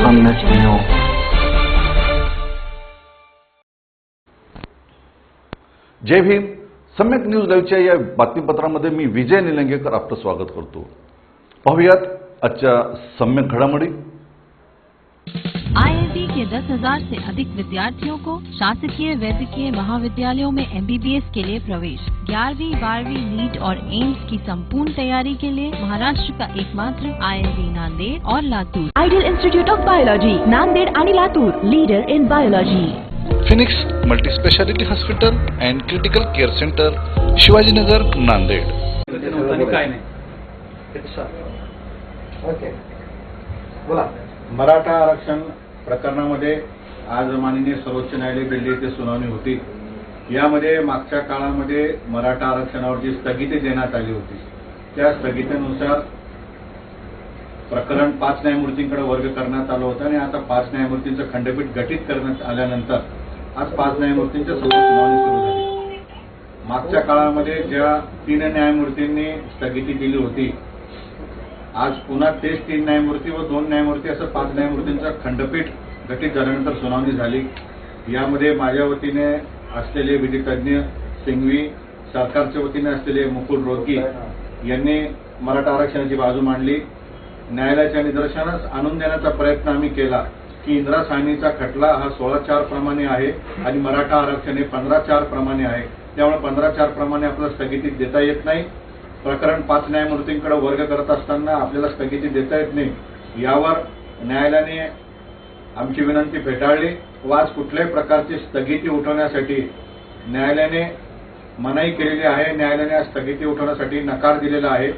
सम्यक जय भीम. सम्यक न्यूज लाईव्हच्या या बातमीपत्रामध्ये मी विजय निलंगेकर आपलं स्वागत करतो. पाहूयात आजच्या सम्यक घडामोडी. के 10,000 से अधिक विद्यार्थियों को शासकीय वैद्यकीय महाविद्यालयों में एमबीबीएस के लिए प्रवेश। ग्यारहवीं बारहवीं नीट और एम्स की संपूर्ण तैयारी के लिए महाराष्ट्र का एकमात्र आईआईटी नांदेड़ और Latur. Ideal institute of biology Nanded आणि Latur, leader in biology Phoenix multispeciality hospital and critical care centre Shivajinagar Nanded. Okay बोला मराठा आरक्षण प्रकरणामध्ये आज माननीय सर्वोच्च न्यायालय दिल्ली येथे सुनावणी होती. यामध्ये मागच्या काळामध्ये मराठा आरक्षणावर जी स्थगिती देण्यात आली होती त्या स्थगितीनुसार प्रकरण पाच न्यायमूर्तींकडे वर्ग करण्यात आलं होतं आणि आता पाच न्यायमूर्तींचं खंडपीठ गठीत करण्यात आल्यानंतर आज पाच न्यायमूर्तींच्या समोर सुनावणी सुरू झाली. मागच्या काळामध्ये ज्या तीन न्यायमूर्तींनी स्थगिती दिली होती आज पुन्हा तेच तीन न्यायमूर्ती व दोन न्यायमूर्ती असं पाच न्यायमूर्तींचा खंडपीठ घटित झाल्यानंतर सुनावणी झाली. यामध्ये माझ्या वतीने असलेले विधितज्ञ सिंघवी सरकारच्या वतीने असलेले मुकुल रोगी यांनी मराठा आरक्षणाची बाजू मांडली. न्यायालयाच्या निदर्शनास आणून देण्याचा प्रयत्न आम्ही केला की इंदिरा साहनीचा खटला हा सोळा चार प्रमाणे आहे आणि मराठा आरक्षण हे पंधरा चार प्रमाणे आहे. त्यामुळे पंधरा चार प्रमाणे आपल्याला स्थगिती देता येत नाही. प्रकरण पाच न्यायमूर्तींकडे वर्ग करत असताना आपल्याला स्थगिती देता येत नाही. यावर न्यायालयाने आमची विनंती फेटाळली. व आज कुठल्याही प्रकारची स्थगिती उठवण्यासाठी न्यायालयाने मनाई केलेली आहे. न्यायालयाने स्थगिती उठवण्यासाठी नकार दिलेला आहे.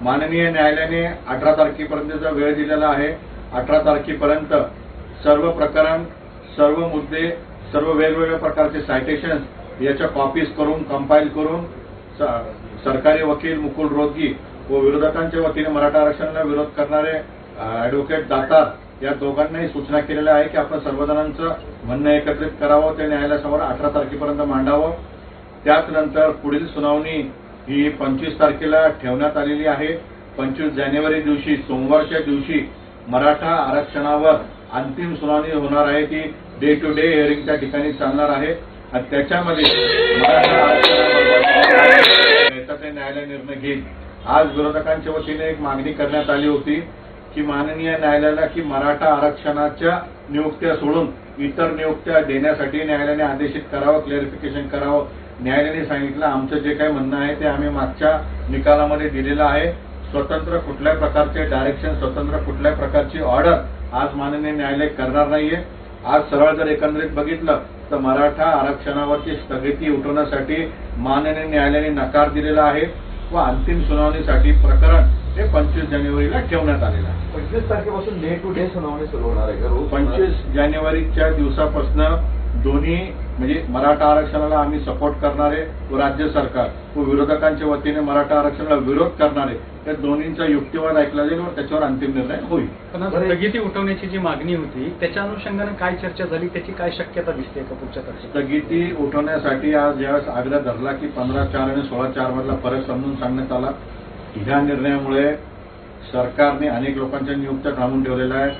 माननीय न्यायालयाने अठरा तारखेपर्यंतचा वेळ दिलेला आहे अठरा तारखेपर्यंत सर्व प्रकरण सर्व मुद्दे सर्व वेगवेगळ्या प्रकारचे सायटेशन्स याच्या कॉपीज करून कंपाईल करून सरकारी वकील मुकुल रोगी व विरोधकांच्या वतीने मराठा आरक्षणाला विरोध करणारे ॲडव्होकेट दातार या दोघांनाही सूचना केलेल्या आहे की आपण सर्वजणांचं म्हणणं एकत्रित करावं ते न्यायालयासमोर अठरा तारखेपर्यंत मांडावं. त्याचनंतर पुढील सुनावणी ही पंचवीस तारखेला ठेवण्यात आलेली आहे. पंचवीस जानेवारी दिवशी सोमवारच्या दिवशी मराठा आरक्षणावर अंतिम सुनावणी होणार आहे. ती डे टू डे हिअरिंगच्या ठिकाणी चालणार आहे. आणि त्याच्यामध्ये मराठा आरक्षणाबद्दल याचा न्यायालय निर्णय घेईल. आज विरोधकांच्या वतीने एक मागणी करण्यात आली होती की माननीय न्यायालयाला की मराठा आरक्षणाच्या नियुक्त्या सोडून इतर नियुक्त्या देण्यासाठी न्यायालयाने आदेशित करावं क्लॅरिफिकेशन करावं. न्यायालयाने सांगितलं आमचं जे काही म्हणणं आहे ते आम्ही मागच्या निकालामध्ये दिलेलं आहे. स्वतंत्र कुठल्या प्रकारचे डायरेक्शन स्वतंत्र कुठल्या प्रकारची ऑर्डर आज माननीय न्यायालय करणार नाहीये. आज सरळ जर एकंदरीत बघितलं तर मराठा आरक्षणावरची स्थगिती उठवण्यासाठी माननीय न्यायालयाने नकार दिलेला आहे व अंतिम सुनावणीसाठी प्रकरण हे पंचवीस जानेवारीला ठेवण्यात आलेलं आहे. पंचवीस तारखेपासून डे टू डे सुनावणी सुरू होणार आहे. पंचवीस जानेवारीच्या दिवसापासून दोन्ही म्हणजे मराठा आरक्षणाला आम्ही सपोर्ट करणारे व राज्य सरकार व विरोधकांच्या वतीने मराठा आरक्षणाला विरोध करणारे या दोन्हींचा युक्तिवाद ऐकला जाईल व त्याच्यावर अंतिम निर्णय होईल. पण स्थगिती उठवण्याची जी मागणी होती त्याच्या अनुषंगाने काय चर्चा झाली? त्याची काय शक्यता दिसते का पुढच्या तारखेला? स्थगिती उठवण्यासाठी आज ज्यावेळेस आग्रह धरला की पंधरा चार आणि सोळा चार मधला फरक समजून सांगण्यात आला. ह्या निर्णयामुळे सरकारने अनेक लोकांच्या नियुक्त्या थांबून ठेवलेल्या आहेत.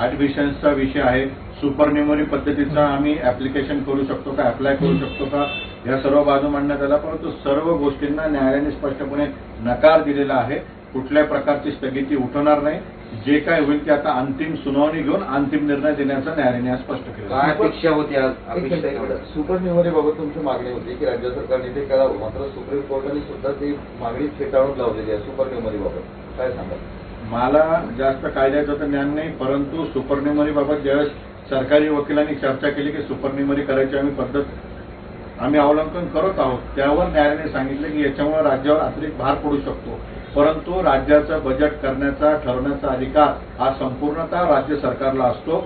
ऍडमिशन्सचा विषय आहे. सुपर न्युमरी पद्धतीचा आम्ही ऍप्लिकेशन करू शकतो का अप्लाय करू शकतो का या सर्व बाजू मांडण्यात आल्या. परंतु सर्व गोष्टींना न्यायालयाने स्पष्टपणे नकार दिलेला आहे. कुठल्याही प्रकारची स्थगिती उठवणार नाही. जे काय होईल ते आता अंतिम सुनावणी घेऊन अंतिम निर्णय देण्याचा न्यायालयाने आज स्पष्ट केलं. काय अपेक्षा होती आज? अपेक्षा. सुपर न्यूमरीबाबत तुमची मागणी होती की राज्य सरकारने ते करावं. मात्र सुप्रीम कोर्टाने सुद्धा ती मागणी फेटाळून लावलेली आहे सुपर न्यूमरीबाबत काय सांगाल? मला जास्त कायद्याचं तर ज्ञान नाही परंतु सुपरन्युमरी बाबत ज्यावेळेस सरकारी वकिलांनी चर्चा केली की सुपरनेमरी करायची आम्ही पद्धत आम्ही अवलंबन करत आहोत त्यावर न्यायालयाने सांगितलं की याच्यामुळे राज्यावर अतिरिक्त भार पडू शकतो. परंतु राज्याचं बजेट करण्याचा ठरवण्याचा अधिकार हा संपूर्णतः राज्य सरकारला असतो.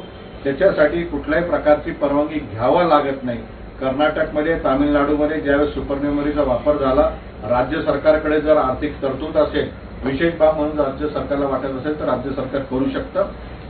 त्याच्यासाठी कुठल्याही प्रकारची परवानगी घ्यावा लागत नाही. कर्नाटकमध्ये तामिळनाडूमध्ये ज्यावेळेस सुपरनेमरीचा वापर झाला राज्य सरकारकडे जर आर्थिक तरतूद असेल विशेष बाब म्हणून राज्य सरकारला वाटत असेल तर राज्य सरकार करू शकतं.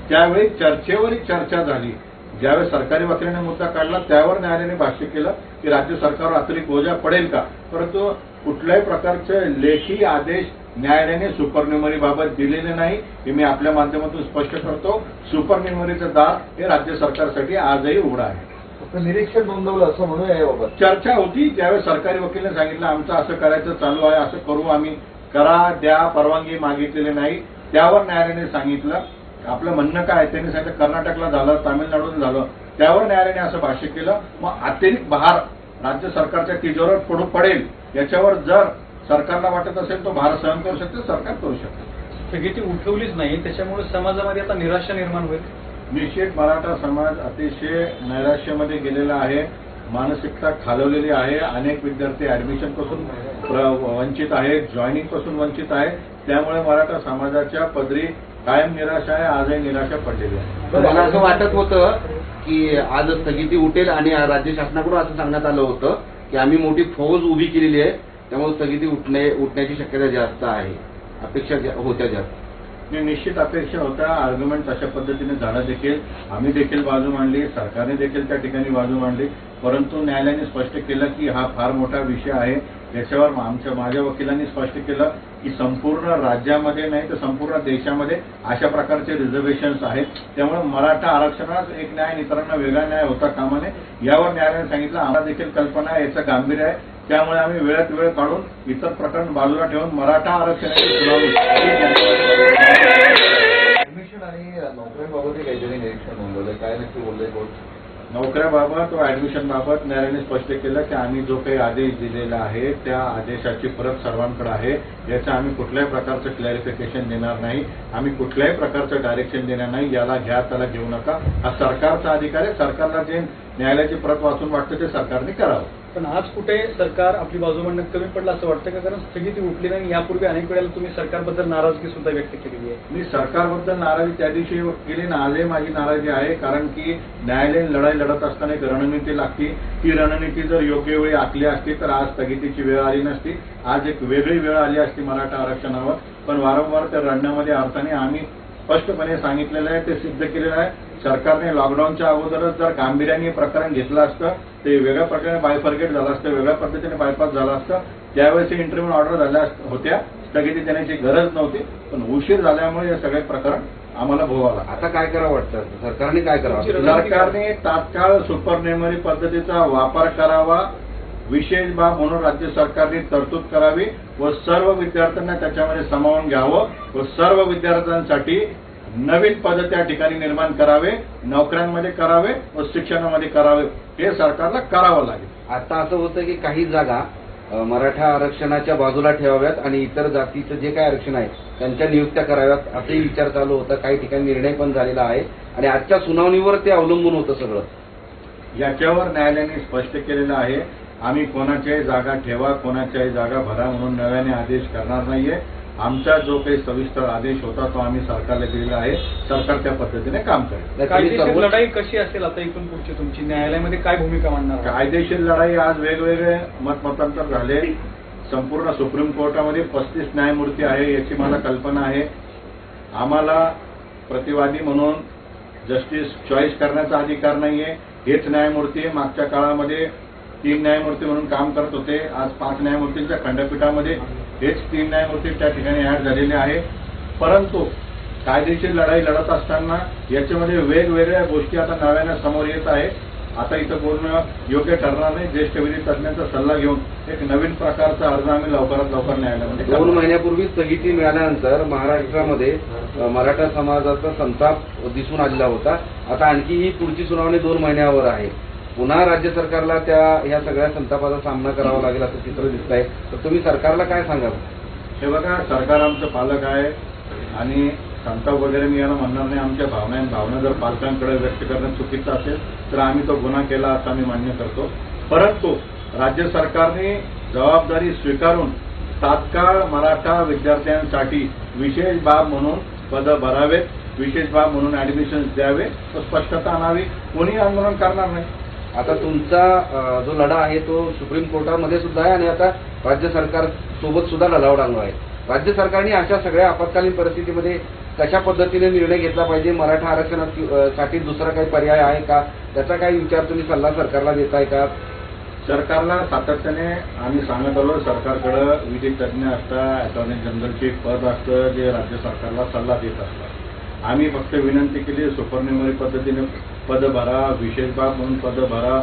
त्यावेळी चर्चेवरही चर्चा झाली. ज्यावेळेस सरकारी वकिलाने मुद्दा काढला त्यावर न्यायालयाने भाष्य केलं की राज्य सरकारवर अतिरिक्त बोजा पडेल का? परंतु कुठल्याही प्रकारचे लेखी आदेश न्यायालयाने सुपरन्युमरी बाबत दिलेले नाही. हे मी आपल्या माध्यमातून स्पष्ट करतो. सुपरन्युमरीचं दार हे राज्य सरकारसाठी आजही उघडं आहे. निरीक्षण नोंदवलं असं म्हणूया याबाबत. चर्चा होती. त्यावेळेस सरकारी वकीलने सांगितलं आमचं असं करायचं चालू आहे असं करू आम्ही. करा द्या परवानगी मागितलेली नाही. त्यावर न्यायालयाने सांगितलं. आपलं म्हणणं काय? त्यांनी सांगितलं कर्नाटकला झालं तामिळनाडूला झालं. त्यावर न्यायालयाने असं भाष्य केलं. मग अतिरिक्त भार राज्य सरकारच्या तिजोरीवर पडू पडेल. याच्यावर जर सरकारला वाटत असेल तो भार सहन करू शकते सरकार करू शकते. स्थगिती उठवलीच नाही. त्याच्यामुळे समाजामध्ये आता निराशा निर्माण होईल. निश्चित मराठा समाज अतिशय नैराश्यामध्ये गेलेला आहे. मानसिकता खालवलेली आहे. अनेक विद्यार्थी ऍडमिशनपासून प्र- वंचित आहेत जॉईनिंगपासून वंचित आहे त्यामुळे मराठा समाजाच्या पदरी कायम निराशा आहे आजही निराशा पडलेली आहे. मला असं वाटत होतं की आज स्थगिती उठेल आणि राज्य शासनाकडून असं सांगण्यात आलं होतं की आम्ही मोठी फौज उभी केलेली आहे त्यामुळे स्थगिती उठणे उठण्याची शक्यता जास्त आहे. अपेक्षा होत्या जास्त निश्चित अपेक्षा होता आर्ग्युमेंट अशा पद्धतीने झालं देखील आम्ही देखील बाजू मांडली सरकारने देखील त्या ठिकाणी बाजू मांडली. परंतु न्यायालयाने स्पष्ट केलं की हा फार मोठा विषय आहे. याच्यावर आमच्या माझ्या वकिलांनी स्पष्ट केलं की संपूर्ण राज्यामध्ये नाही तर संपूर्ण देशामध्ये अशा प्रकारचे रिझर्वेशन्स आहेत. त्यामुळे मराठा आरक्षणात एक न्याय इतरांना वेगळा न्याय होता कामा नये यावर न्यायालयाने सांगितलं आम्हाला देखील कल्पना आहे याचं गांभीर्य आहे. त्यामुळे आम्ही वेळात वेळ काढून इतर प्रकरण बाजूला ठेवून मराठा आरक्षणाची सुनावणी ऍडमिशन आणि नोकऱ्यांबाबत काहीतरी निरीक्षण नोंदवलं काय नक्की बोललंय कोर्ट नोकऱ्याबाबत व ऍडमिशनबाबत न्यायालयाने स्पष्ट केलं की आम्ही जो काही आदेश दिलेला आहे त्या आदेशाची परत सर्वांकडे आहे. याचं आम्ही कुठल्याही प्रकारचं क्लॅरिफिकेशन देणार नाही. आम्ही कुठल्याही प्रकारचं डायरेक्शन देणार नाही. याला घ्या त्याला घेऊ नका. हा सरकारचा अधिकार आहे. सरकारला जे न्यायालयाची प्रत वाचून वाटतं ते सरकारने करावं. पण आज कुठे सरकार आपली बाजू म्हणणं कमी पडलं असं वाटतं का? कारण स्थगिती उठली नाही यापूर्वी अनेक वेळेला तुम्ही सरकारबद्दल नाराजगी सुद्धा व्यक्त केलेली आहे. मी सरकारबद्दल नाराजी त्या दिवशी केली ना आजही माझी नाराजी आहे. कारण की न्यायालयीन लढाई लढत असताना एक रणनीती लागते. ती रणनीती जर योग्य वेळी आखली असती तर आज स्थगितीची वेळ आली नसती. आज एक वेगळी वेळ आली असती मराठा आरक्षणावर. पण वारंवार त्या रणण्यामध्ये अर्थाने आम्ही स्पष्टपणे सांगितलेलं आहे ते सिद्ध केलेलं आहे. सरकारने लॉकडाऊनच्या अगोदरच जर गांभीर्याने प्रकरण घेतलं असतं ते वेगळ्या प्रकारे बायफर्गेट झालं असतं वेगळ्या पद्धतीने बायपास झालं असतं त्यावेळेस इंटरव्ह्यू ऑर्डर झाल्या होत्या. स्थगिती देण्याची गरज नव्हती पण उशीर झाल्यामुळे हे सगळे प्रकरण आम्हाला भोगावं लागलं. आता काय करावं वाटतं? सरकारने काय करावं? सरकारने तात्काळ सुपरनेमरी पद्धतीचा वापर करावा विशेष बाब म्हणून राज्य सरकारने तरतूद करावी व सर्व विद्यार्थ्यांना त्याच्यामध्ये सामावून घ्यावं व सर्व विद्यार्थ्यांसाठी नवीन पद त्या ठिकाणी निर्माण करावे नोकऱ्यांमध्ये करावे व शिक्षणामध्ये करावे हे सरकारला करावं लागेल. आता असं होतं की काही जागा मराठा आरक्षणाच्या बाजूला ठेवाव्यात आणि इतर जातीचं जे काही आरक्षण आहे त्यांच्या नियुक्त्या कराव्यात असेही विचार चालू होता. काही ठिकाणी निर्णय पण झालेला आहे. आणि आजच्या सुनावणीवर ते अवलंबून होतं सगळं. याच्यावर न्यायालयाने स्पष्ट केलेलं आहे आम्ही कोणाच्याही जागा ठेवा कोणाच्याही जागा भरा म्हणून नव्याने आदेश करणार नाहीये. आमचा जो काही सविस्तर आदेश होता तो आम्ही सरकारला दिलेला आहे. सरकार त्या पद्धतीने काम करेल. कायदेशीर लढाई कशी असेल आता इथून पुढची तुमची? न्यायालयामध्ये काय भूमिका मांडणार? कायदेशीर लढाई आज वेगवेगळे मतमतांतर झाले. संपूर्ण सुप्रीम कोर्टामध्ये पस्तीस न्यायमूर्ती आहे याची मला कल्पना आहे. आम्हाला प्रतिवादी म्हणून जस्टिस चॉईस करण्याचा अधिकार नाहीये. हेच न्यायमूर्ती मागच्या काळामध्ये तीन न्यायमूर्ती म्हणून काम करत होते. आज पाच न्यायमूर्तींच्या खंडपीठामध्ये हेच तीन न्यायमूर्ती त्या ठिकाणी ऍड झालेले आहे. परंतु कायदेशीर लढाई लढत असताना याच्यामध्ये वेगवेगळ्या गोष्टी आता नव्यानं समोर येत आहे. आता इथं बोलणं योग्य ठरणार नाही. ज्येष्ठ विधी तज्ञांचा सल्ला घेऊन एक नवीन प्रकारचा अर्ज आम्ही लवकरात लवकर न्यायालयामध्ये दोन महिन्यापूर्वी स्थगिती मिळाल्यानंतर महाराष्ट्रामध्ये मराठा समाजाचा संताप दिसून आलेला होता. आता आणखी ही पुढची सुनावणी दोन महिन्यावर आहे. पुन्हा राज्य सरकारला त्या या सगळ्या संतापाचा सामना करावा लागेल असं चित्र दिसत आहे तर तुम्ही सरकारला काय सांगाल? हे बघा सरकार आमचं पालक आहे आणि संताप वगैरे मी याला म्हणणार नाही. आमच्या भावना भावना जर पालकांकडे व्यक्त करणं चुकीचं असेल तर आम्ही तो गुन्हा केला असं आम्ही मान्य करतो. परंतु राज्य सरकारने जबाबदारी स्वीकारून तात्काळ मराठा विद्यार्थ्यांसाठी विशेष बाब म्हणून पद भरावेत विशेष बाब म्हणून ऍडमिशन द्यावे व स्पष्टता आणावी. कोणी आंदोलन करणार नाही. आता तुमचा जो लढा आहे तो सुप्रीम कोर्टामध्ये सुद्धा आहे आणि आता राज्य सरकार सोबत सुद्धा लढाव लागणार आहे. राज्य सरकारने अशा सगळ्या आपत्कालीन परिस्थितीमध्ये कशा पद्धतीने निर्णय घेतला पाहिजे? मराठा आरक्षणासाठी दुसरा काही पर्याय आहे का? त्याचा काही विचार तुम्ही सल्ला सरकारला देताय का? सरकारला सातत्याने आम्ही सांगत आलो सरकारकडं विधी तज्ज्ञ असतात अटॉर्नी जनरलचे पद असतं जे राज्य सरकारला सल्ला देत असतात. आम्ही फक्त विनंती केली सुपरनिमरी पद्धतीने पद भरा विशेष बाब म्हणून पद भरा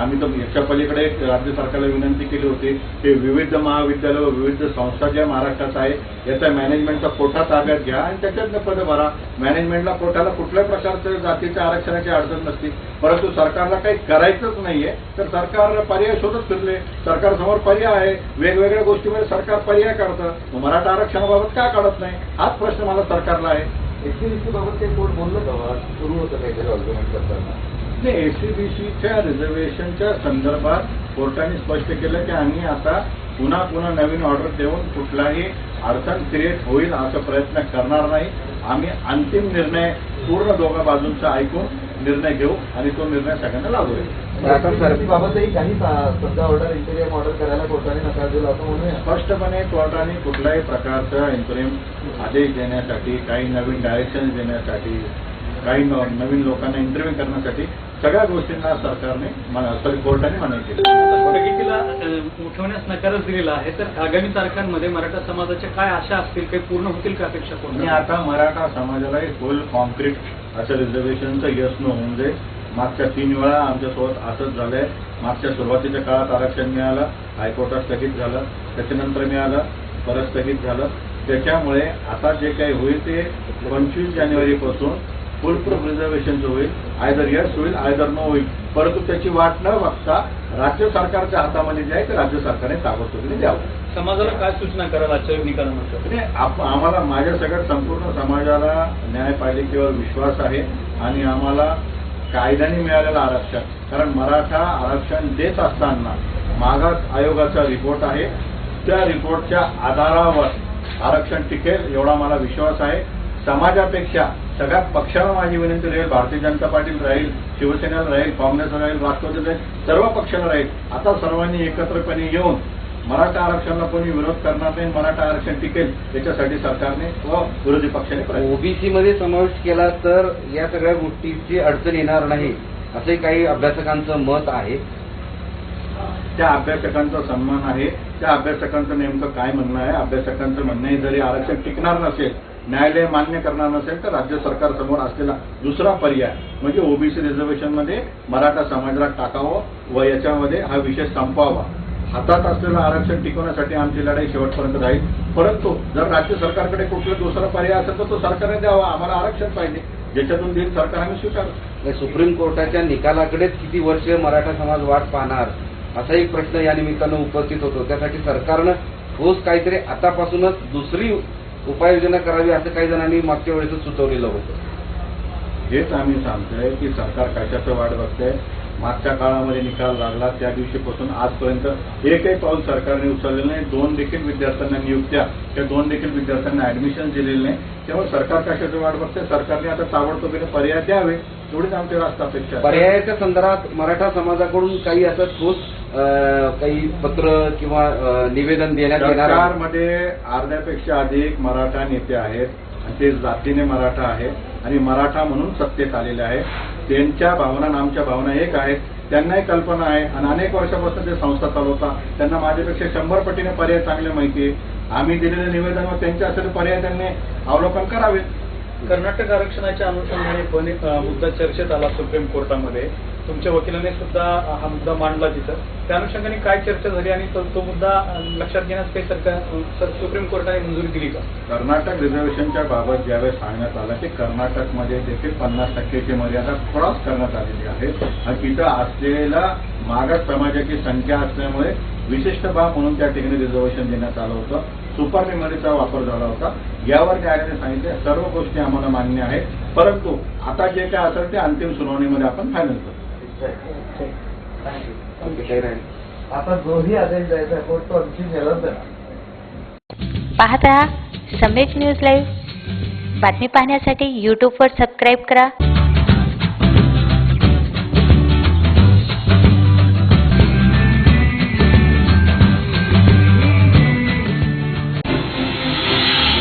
आम्ही तर याच्या पलीकडे राज्य सरकारला विनंती केली होती की विविध महाविद्यालय व विविध संस्था ज्या महाराष्ट्रात आहे याचा मॅनेजमेंटचा कोठा ताब्यात घ्या आणि त्याच्यातनं पद भरा मॅनेजमेंटला कोठाला कुठल्याही प्रकारचं जातीच्या आरक्षणाची अडचण नसते. परंतु सरकारला काही करायचंच नाहीये. तर सरकार पर्याय शोधत फिरले. सरकारसमोर पर्याय आहे. वेगवेगळ्या गोष्टीमध्ये सरकार पर्याय काढतं. मराठा आरक्षणाबाबत का काढत नाही? हाच प्रश्न मला सरकारला आहे. एसटीबीसीबाबत काही कोण बोललं का? सुरू होतं काहीतरी आर्ग्युमेंट करताना. नाही एसटीबीसीच्या रिझर्वेशनच्या संदर्भात कोर्टाने स्पष्ट केलं की आम्ही आता पुन्हा पुन्हा नवीन ऑर्डर देऊन कुठलाही अडचण क्रिएट होईल असा प्रयत्न करणार नाही. आम्ही अंतिम निर्णय पूर्ण दोघा बाजूंचा ऐकून निर्णय घेऊ आणि तो निर्णय सगळ्यांना लागू बाबतही काही समजा ऑर्डर इंटेरियम ऑर्डर करायला कोर्टाने नकार दिला असं म्हणूया. स्पष्टपणे कोर्टाने कुठल्याही प्रकारचं इंटरिम आदेश देण्यासाठी काही नवीन डायरेक्शन देण्यासाठी काही न- नवीन लोकांना इंटरव्ह्यू करण्यासाठी सगळ्या गोष्टींना सरकारने सॉरी कोर्टाने मनाई केली. स्थगितीला उठवण्यास नकारच दिलेला आहे तर आगामी तारखांमध्ये मराठा समाजाच्या काय आशा असतील काही पूर्ण होतील का अपेक्षा पूर्ण आता मराठा समाजाला एक फुल कॉन्क्रीट असं रिझर्वेशनचं यश न होऊन जाईल मागच्या तीन वेळा आमच्यासोबत असंच झालंय. मागच्या सुरुवातीच्या काळात आरक्षण मिळालं हायकोर्टात स्थगित झालं त्याच्यानंतर मिळालं परत स्थगित झालं. त्याच्यामुळे आता जे काही होईल ते पंचवीस जानेवारीपासून फुल प्रूफ रिझर्वेशनचं होईल. आयदर यस होईल आयदर न होईल. परंतु त्याची वाट न बघता राज्य सरकारच्या हातामध्ये जे आहे ते राज्य सरकारने ताबडतोबीने द्यावं. समाजाला काय सूचना कराल आजच्या निकालानंतर म्हणजे आम्हाला माझ्या संपूर्ण समाजाला न्यायपालिकेवर विश्वास आहे आणि आम्हाला कायद्याने मिळालेलं आरक्षण. कारण मराठा आरक्षण देत असताना मागास आयोगाचा रिपोर्ट आहे. त्या रिपोर्टच्या आधारावर आरक्षण टिकेल एवढा मला विश्वास आहे. समाजापेक्षा सगळ्या पक्षाला माझी विनंती राहील भारतीय जनता पार्टीला राहील शिवसेनेला राहील काँग्रेसला राहील राष्ट्रवादी राहील सर्व पक्षाला राहील. आता सर्वांनी एकत्रपणे येऊन मराठा आरक्षणाला कोणी विरोध करणार नाही मराठा आरक्षण टिकेल याच्यासाठी सरकारने व विरोधी पक्षाने ओबीसी मध्ये समावेश केला तर या सगळ्या गोष्टीची अडचण येणार नाही असंही काही अभ्यासकांचं मत आहे. त्या अभ्यासकांचा सन्मान आहे. त्या अभ्यासकांचं नेमकं काय म्हणणं आहे? अभ्यासकांचं म्हणणं आहे जरी आरक्षण टिकणार नसेल न्यायालय मान्य करणार नसेल तर राज्य सरकार समोर असलेला दुसरा पर्याय म्हणजे ओबीसी रिझर्वेशनमध्ये मराठा समाजाला टाकावं व याच्यामध्ये हा विषय संपवावा. हातात असलेलं आरक्षण टिकवण्यासाठी आमची लढाई शेवटपर्यंत राहील परंतु जर राज्य सरकारकडे कुठला दुसरा पर्याय असेल तर तो सरकारने द्यावा. आम्हाला आरक्षण पाहिजे. ज्याच्यातून देईल सरकार आम्ही स्वीकारू सुप्रीम कोर्टाच्या निकालाकडेच किती वर्ष मराठा समाज वाट पाहणार? असा एक प्रश्न या निमित्तानं उपस्थित होतो. त्यासाठी सरकारनं ठोस काहीतरी आतापासूनच दुसरी उपाययोजना करावी असं काही जणांनी मागच्या वेळेस सुचवलेलं होतं. हेच आम्ही सांगतोय की सरकार कशाचं वाट बघतंय? मागच्या काळामध्ये निकाल लागला त्या दिवशीपासून आजपर्यंत एकही पाऊल सरकारने उचललेलं नाही दोन देखील विद्यार्थ्यांना नियुक्त्या त्या दोन देखील विद्यार्थ्यांना ऍडमिशन दिलेलं नाही त्यामुळे सरकार कशाचं वाट बघतंय सरकारने आता ताबडतोबीने पर्याय द्यावे एवढीच आमची रास्त अपेक्षा आहे. पर्यायाच्या संदर्भात मराठा समाजाकडून काही असं ठोस काही पत्र किंवा निवेदन देण्यात येणार आहे? सरकारमध्ये अर्ध्यापेक्षा अधिक मराठा नेते आहेत आणि ते जातीने मराठा आहेत आणि मराठा म्हणून सत्तेत आलेले आहेत त्यांच्या भावना आणि आमच्या भावना एक आहेत त्यांनाही कल्पना आहे. आणि अनेक वर्षापासून ते संस्था चालवतात. त्यांना माझ्यापेक्षा शंभर पटीने पर्याय चांगले माहिती आहे. आम्ही दिलेले निवेदन व असेल असलेले पर्याय त्यांनी अवलोकन करावेत. कर्नाटक आरक्षणाच्या अनुषंगाने पण एक मुद्दा चर्चेत आला सुप्रीम कोर्टामध्ये. तुमच्या वकिलाने सुद्धा हा मुद्दा मांडला तिथं. त्या अनुषंगाने काय चर्चा झाली आणि तो तो मुद्दा लक्षात घेण्यास काही सरकार सुप्रीम कोर्टाने मंजुरी दिली का? कर्नाटक रिझर्वेशनच्या बाबत ज्यावेळेस सांगण्यात आलं की कर्नाटकमध्ये देखील पन्नास टक्केची मर्यादा क्रॉस करण्यात आलेली आहे. आणि तिथं असलेला मागास समाजाची संख्या असल्यामुळे विशिष्ट बाब म्हणून त्या ठिकाणी रिझर्वेशन देण्यात आलं होतं. सुपर मेमरीचा वापर झाला होता. यावर न्यायालयाने सांगितले सर्व गोष्टी आम्हाला मान्य आहेत. परंतु आता जे काय असेल ते अंतिम सुनावणीमध्ये आपण फायनल करू आता जोही आदेश द्यायचा आहे कोर्ट तो आणखी नेलाच आहे. पाहत रहा सम्यक न्यूज लाईव्ह बातमी पाहण्यासाठी यूट्यूबवर सबस्क्राईब करा.